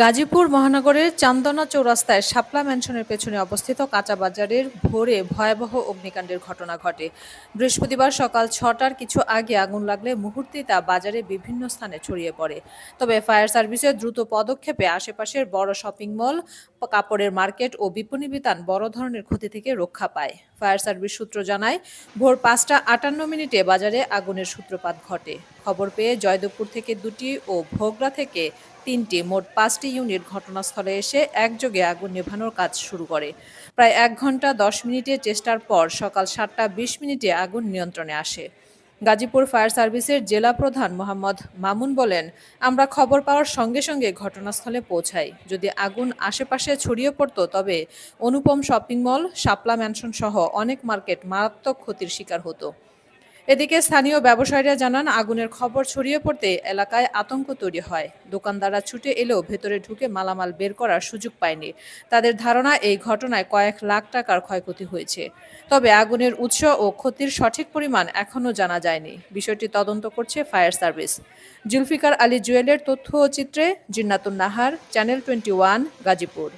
গাজীপুর মহানগরের চান্দনা চৌরাস্তায় শাপলা ম্যানশনের পেছনে অবস্থিত কাঁচা বাজারের ভোরে ভয়াবহ অগ্নিকাণ্ডের ঘটনা ঘটে। বৃহস্পতিবার সকাল ছটার কিছু আগে আগুন লাগলে মুহূর্তে তা বাজারে বিভিন্ন স্থানে ছড়িয়ে পড়ে। তবে ফায়ার সার্ভিসের দ্রুত পদক্ষেপে আশেপাশের বড় শপিং মল, কাপড়ের মার্কেট ও বিপণী বিতান বড় ধরনের ক্ষতি থেকে রক্ষা পায়। ফায়ার সার্ভিস সূত্র জানায়, ভোর পাঁচটা আটান্ন মিনিটে বাজারে আগুনের সূত্রপাত ঘটে। খবর পেয়ে জয়দেবপুর থেকে দুটি ও ভোগড়া থেকে তিনটি, মোট পাঁচটি ইউনিট ঘটনাস্থলে এসে একযোগে আগুন নেভানোর কাজ শুরু করে। প্রায় এক ঘণ্টা দশ মিনিটের চেষ্টার পর সকাল সাতটা বিশ মিনিটে আগুন নিয়ন্ত্রণে আসে। গাজীপুর ফায়ার সার্ভিসের জেলা প্রধান মোহাম্মদ মামুন বলেন, আমরা খবর পাওয়ার সঙ্গে সঙ্গে ঘটনাস্থলে পৌঁছাই। যদি আগুন আশেপাশে ছড়িয়ে পড়ত, তবে অনুপম শপিং মল, শাপলা ম্যানশন সহ অনেক মার্কেট মারাত্মক ক্ষতির শিকার হতো। এদিকে স্থানীয় ব্যবসায়ীরা জানান, আগুনের খবর ছড়িয়ে পড়তে এলাকায় আতঙ্ক তৈরি হয়। দোকানদাররা ছুটে এলেও ভেতরে ঢুকে মালামাল বের করার সুযোগ পায়নি। তাদের ধারণা, এই ঘটনায় কয়েক লাখ টাকার ক্ষয়ক্ষতি হয়েছে। তবে আগুনের উৎস ও ক্ষতির সঠিক পরিমাণ এখনও জানা যায়নি। বিষয়টি তদন্ত করছে ফায়ার সার্ভিস। জুলফিকার আলী জুয়েলের তথ্য ও চিত্রে Jinnatun Nahar, channel twenty one, Gazipur.